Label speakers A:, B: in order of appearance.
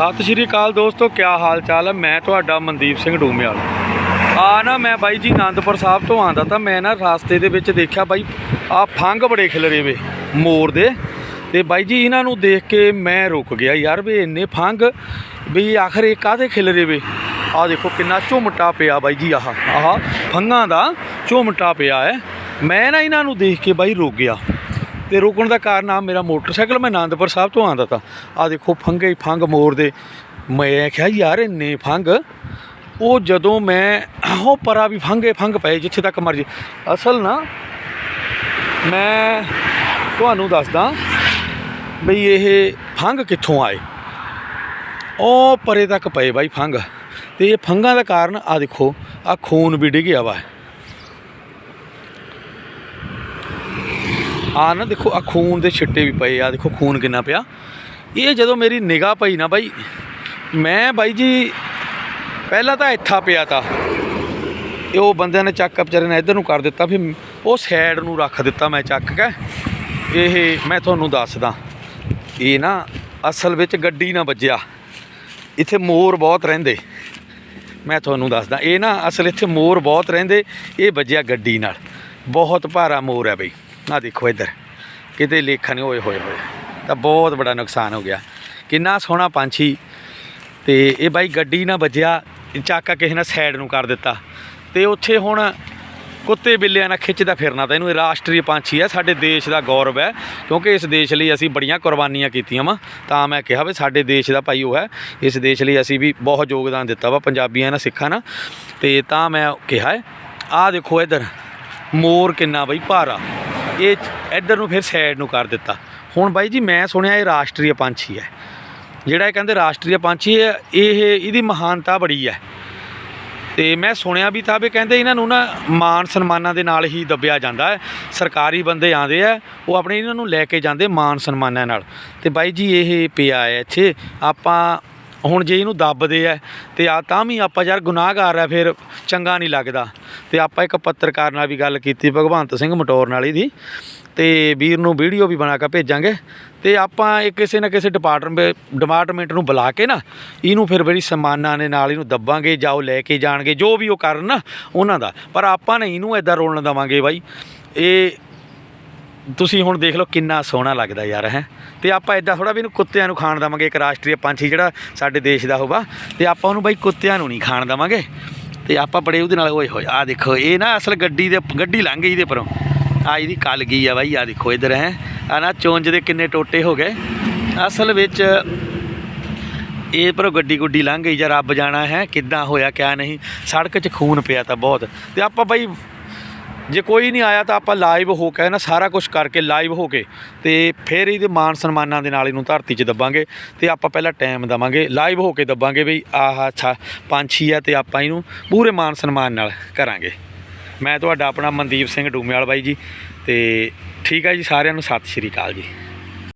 A: ਸਤਿ ਸ਼੍ਰੀ ਅਕਾਲ ਦੋਸਤੋ, ਕਿਆ ਹਾਲ ਚਾਲ ਹੈ? ਮੈਂ ਤੁਹਾਡਾ ਮਨਦੀਪ ਸਿੰਘ ਡੂਮਿਆਲ। ਆ ਨਾ ਮੈਂ ਬਾਈ ਜੀ ਆਨੰਦਪੁਰ ਸਾਹਿਬ ਤੋਂ ਆਂਦਾ ਤਾਂ ਮੈਂ ਨਾ ਰਾਸਤੇ ਦੇ ਵਿੱਚ ਦੇਖਿਆ ਬਾਈ ਆ ਫੰਗ ਬੜੇ ਖਿਲਰੇ ਵੇ ਮੋਰ ਦੇ। ਤੇ ਬਾਈ ਜੀ ਇਹਨਾਂ ਨੂੰ ਦੇਖ ਕੇ ਮੈਂ ਰੁਕ ਗਿਆ ਯਾਰ ਵੀ ਇੰਨੇ ਫੰਗ ਵੀ ਆਖਰ ਇਹ ਕਾਹਦੇ ਖਿਲਰੇ ਵੇ? ਆ ਦੇਖੋ ਕਿੰਨਾ ਝੁਮਟਾ ਪਿਆ ਬਾਈ ਜੀ ਆਹ ਆਹ ਫੰਗਾਂ ਦਾ ਝੁਮਟਾ ਪਿਆ ਹੈ। ਮੈਂ ਨਾ ਇਹਨਾਂ ਨੂੰ ਦੇਖ ਕੇ ਬਾਈ ਰੁਕ ਗਿਆ। ਤੇ ਰੁਕਣ ਦਾ ਕਾਰਨ ਆ ਮੇਰਾ ਮੋਟਰਸਾਈਕਲ ਮੈਂ ਆਨੰਦਪੁਰ ਸਾਹਿਬ ਤੋਂ ਆਂਦਾ ਤਾਂ। ਆ ਦੇਖੋ ਫੰਗੇ ਹੀ ਫੰਗ ਮੋਰ ਦੇ। ਮੈਂ ਕਿਹਾ ਯਾਰ ਇੰਨੇ ਫੰਗ। ਉਹ ਜਦੋਂ ਮੈਂ, ਉਹ ਪਰਾ ਵੀ ਫੰਗੇ ਫੰਗ ਪਏ ਜਿੱਥੇ ਤੱਕ ਮਰਜ਼ੀ। ਅਸਲ ਨਾ, ਮੈਂ ਤੁਹਾਨੂੰ ਦੱਸਦਾ ਬਈ ਇਹ ਫੰਗ ਕਿੱਥੋਂ ਆਏ। ਉਹ ਪਰੇ ਤੱਕ ਪਏ ਬਾਈ ਫੰਗ। ਤੇ ਇਹ ਫੰਗਾਂ ਦਾ ਕਾਰਨ ਆ ਦੇਖੋ ਆ ਖੂਨ ਵੀ ਡਿੱਗਿਆ ਵਾ। ਆ ਨਾ ਦੇਖੋ, ਆ ਖੂਨ ਦੇ ਛਿੱਟੇ ਵੀ ਪਏ ਆ, ਦੇਖੋ ਖੂਨ ਕਿੰਨਾ ਪਿਆ। ਇਹ ਜਦੋਂ ਮੇਰੀ ਨਿਗਾਹ ਪਈ ਨਾ ਬਾਈ, ਮੈਂ ਬਾਈ ਜੀ ਪਹਿਲਾਂ ਤਾਂ ਇੱਥਾ ਪਿਆ ਤਾ। ਇਹ ਉਹ ਬੰਦਿਆਂ ਨੇ ਚੱਕ ਵਿਚਾਰੇ ਨੇ ਇੱਧਰ ਨੂੰ ਕਰ ਦਿੱਤਾ, ਫਿਰ ਉਹ ਸਾਈਡ ਨੂੰ ਰੱਖ ਦਿੱਤਾ ਮੈਂ ਚੱਕ ਕੇ। ਇਹ ਮੈਂ ਤੁਹਾਨੂੰ ਦੱਸਦਾ, ਇਹ ਨਾ ਅਸਲ ਵਿੱਚ ਗੱਡੀ ਨਾ ਵੱਜਿਆ। ਇੱਥੇ ਮੋਰ ਬਹੁਤ ਰਹਿੰਦੇ। ਮੈਂ ਤੁਹਾਨੂੰ ਦੱਸਦਾ, ਇਹ ਨਾ ਅਸਲ ਇੱਥੇ ਮੋਰ ਬਹੁਤ ਰਹਿੰਦੇ, ਇਹ ਵੱਜਿਆ ਗੱਡੀ ਨਾਲ। ਬਹੁਤ ਭਾਰਾ ਮੋਰ ਹੈ ਬਈ। ਆ ਦੇਖੋ ਇੱਧਰ। ਕਿਤੇ ਲੇਖਾ ਨਹੀਂ ਹੋਏ ਹੋਏ ਹੋਏ। ਤਾਂ ਬਹੁਤ ਬੜਾ ਨੁਕਸਾਨ ਹੋ ਗਿਆ। ਕਿੰਨਾ ਸੋਹਣਾ ਪੰਛੀ। ਤੇ ਇਹ ਬਾਈ ਗੱਡੀ ਨਾ ਵੱਜਿਆ, ਚਾਕਾ ਕਿਸੇ ਨੇ ਸਾਈਡ ਨੂੰ ਕਰ ਦਿੱਤਾ। ਤੇ ਉੱਥੇ ਹੁਣ ਕੁੱਤੇ ਬਿੱਲਿਆਂ ਨਾਲ ਖਿੱਚਦਾ ਫਿਰਨਾ ਤਾਂ ਇਹਨੂੰ ਇਹ ਰਾਸ਼ਟਰੀ ਪੰਛੀ ਹੈ ਸਾਡੇ ਦੇਸ਼ ਦਾ ਗੌਰਵ ਹੈ, ਕਿਉਂਕਿ ਇਸ ਦੇਸ਼ ਲਈ ਅਸੀਂ ਬੜੀਆਂ ਕੁਰਬਾਨੀਆਂ ਕੀਤੀਆਂ ਵਾ। ਤਾਂ ਮੈਂ ਕਿਹਾ ਵੀ ਸਾਡੇ ਦੇਸ਼ ਦਾ ਭਾਈ ਉਹ ਹੈ। ਇਸ ਦੇਸ਼ ਲਈ ਅਸੀਂ ਵੀ ਬਹੁਤ ਯੋਗਦਾਨ ਦਿੱਤਾ ਵਾ, ਪੰਜਾਬੀਆਂ ਨਾਲ ਸਿੱਖਾਂ ਨਾਲ। ਤੇ ਤਾਂ ਮੈਂ ਕਿਹਾ ਹੈ ਆਹ ਦੇਖੋ ਇੱਧਰ, ਮੋਰ ਕਿੰਨਾ ਬਈ ਭਾਰਾ। ਇਹ ਇੱਧਰ ਨੂੰ ਫਿਰ ਸਾਈਡ ਨੂੰ ਕਰ ਦਿੱਤਾ। ਹੁਣ ਬਾਈ ਜੀ ਮੈਂ ਸੁਣਿਆ ਇਹ ਰਾਸ਼ਟਰੀ ਪੰਛੀ ਹੈ। ਜਿਹੜਾ ਇਹ ਕਹਿੰਦੇ ਰਾਸ਼ਟਰੀ ਪੰਛੀ ਹੈ, ਇਹ ਇਹਦੀ ਮਹਾਨਤਾ ਬੜੀ ਹੈ। ਤੇ ਮੈਂ ਸੁਣਿਆ ਵੀ ਤਾਂ ਵੀ ਕਹਿੰਦੇ ਇਹਨਾਂ ਨੂੰ ਨਾ ਮਾਨ ਸਨਮਾਨਾਂ ਦੇ ਨਾਲ ਹੀ ਦੱਬਿਆ ਜਾਂਦਾ ਹੈ। ਸਰਕਾਰੀ ਬੰਦੇ ਆਂਦੇ ਆ, ਉਹ ਆਪਣੇ ਇਹਨਾਂ ਨੂੰ ਲੈ ਕੇ ਜਾਂਦੇ ਮਾਨ ਸਨਮਾਨਾਂ ਨਾਲ। ਤੇ ਬਾਈ ਜੀ ਇਹ ਪਿਆ ਹੈ ਇੱਥੇ, ਆਪਾਂ ਹੁਣ ਜੇ ਇਹਨੂੰ ਦੱਬਦੇ ਆ, ਤੇ ਆ ਤਾਂ ਵੀ ਆਪਾਂ ਯਾਰ ਗੁਨਾਹਗਾਰ ਆ, ਫਿਰ ਚੰਗਾ ਨਹੀਂ ਲੱਗਦਾ। ਤੇ ਆਪਾਂ ਇੱਕ ਪੱਤਰਕਾਰ ਨਾਲ ਵੀ ਗੱਲ ਕੀਤੀ, ਭਗਵੰਤ ਸਿੰਘ ਮਟੌਰ ਨਾਲ ਇਹਦੀ। ਤੇ ਵੀਰ ਨੂੰ ਵੀਡੀਓ ਵੀ ਬਣਾ ਕੇ ਭੇਜਾਂਗੇ। ਤੇ ਆਪਾਂ ਇਹ ਕਿਸੇ ਨਾ ਕਿਸੇ ਡਿਪਾਰਟਮੈਂਟ ਡਿਪਾਰਟਮੈਂਟ ਨੂੰ ਬੁਲਾ ਕੇ ਨਾ, ਇਹਨੂੰ ਫਿਰ ਬੜੀ ਸਨਮਾਨਾਂ ਦੇ ਨਾਲ ਇਹਨੂੰ ਦੱਬਾਂਗੇ, ਜਾਂ ਉਹ ਲੈ ਕੇ ਜਾਣਗੇ, ਜੋ ਵੀ ਉਹ ਕਰਨ ਨਾ ਉਹਨਾਂ ਦਾ। ਪਰ ਆਪਾਂ ਨਹੀਂ ਇਹਨੂੰ ਐਦਾਂ ਰੋਲਣ ਦੇਵਾਂਗੇ ਬਾਈ। ਇਹ ਤੁਸੀਂ ਹੁਣ ਦੇਖ ਲਓ ਕਿੰਨਾ ਸੋਹਣਾ ਲੱਗਦਾ ਯਾਰ, ਹੈ। ਤੇ ਆਪਾਂ ਇਦਾਂ ਥੋੜਾ ਵੀ ਇਹਨੂੰ ਕੁੱਤਿਆਂ ਨੂੰ ਖਾਣ ਦੇਵਾਂਗੇ, ਇੱਕ ਰਾਸ਼ਟਰੀ ਪੰਛੀ ਜਿਹੜਾ ਸਾਡੇ ਦੇਸ਼ ਦਾ ਹੋਵਾ ਤੇ ਆਪਾਂ ਉਹਨੂੰ ਬਾਈ ਕੁੱਤਿਆਂ ਨੂੰ ਨਹੀਂ ਖਾਣ ਦੇਵਾਂਗੇ। ਤੇ ਆਪਾਂ ਬੜੇ ਉਹਦੇ ਨਾਲ, ਓਏ ਹੋਏ ਆ ਦੇਖੋ, ਇਹ ਨਾ ਅਸਲ ਗੱਡੀ ਦੇ, ਗੱਡੀ ਲੰਘ ਗਈ ਇਹਦੇ ਪਰੋਂ। ਆ ਇਹਦੀ ਕਲ ਗਈ ਆ ਬਾਈ ਆ ਦੇਖੋ ਇਧਰ ਹੈ। ਆ ਨਾ ਚੁੰਝ ਦੇ ਕਿੰਨੇ ਟੋਟੇ ਹੋ ਗਏ। ਅਸਲ ਵਿੱਚ ਇਹ ਪਰ ਗੱਡੀ ਗੁੱਡੀ ਲੰਘ ਗਈ, ਜਾਂ ਰੱਬ ਜਾਣਾ ਹੈ, ਕਿੱਦਾਂ ਹੋਇਆ, ਕਿਆ ਨਹੀਂ। ਸੜਕ 'ਚ ਖੂਨ ਪਿਆ ਤਾਂ ਬਹੁਤ। ਤੇ ਆਪਾਂ ਬਾਈ ਜੇ ਕੋਈ ਨਹੀਂ ਆਇਆ ਤਾਂ ਆਪਾਂ ਲਾਈਵ ਹੋ ਕੇ ਨਾ ਸਾਰਾ ਕੁਝ ਕਰਕੇ ਲਾਈਵ ਹੋ ਕੇ ਤੇ ਫਿਰ ਇਹਦੇ ਮਾਨ ਸਨਮਾਨਾਂ ਦੇ ਨਾਲ ਇਹਨੂੰ ਧਰਤੀ 'ਚ ਦੱਬਾਂਗੇ ਤੇ ਆਪਾਂ ਪਹਿਲਾਂ ਟਾਈਮ ਦਵਾਂਗੇ ਲਾਈਵ ਹੋ ਕੇ ਦੱਬਾਂਗੇ ਬਈ ਆਹ ਅੱਛਾ ਪੰਛੀ ਆ ਤੇ ਆਪਾਂ ਇਹਨੂੰ ਪੂਰੇ ਮਾਨ ਸਨਮਾਨ ਨਾਲ ਕਰਾਂਗੇ। ਮੈਂ ਤੁਹਾਡਾ ਆਪਣਾ ਮਨਦੀਪ ਸਿੰਘ ਡੂਮੇਵਾਲ ਬਾਈ ਜੀ ਤੇ ਠੀਕ ਹੈ ਜੀ, ਸਾਰਿਆਂ ਨੂੰ ਸਤਿ ਸ਼੍ਰੀ ਅਕਾਲ ਜੀ।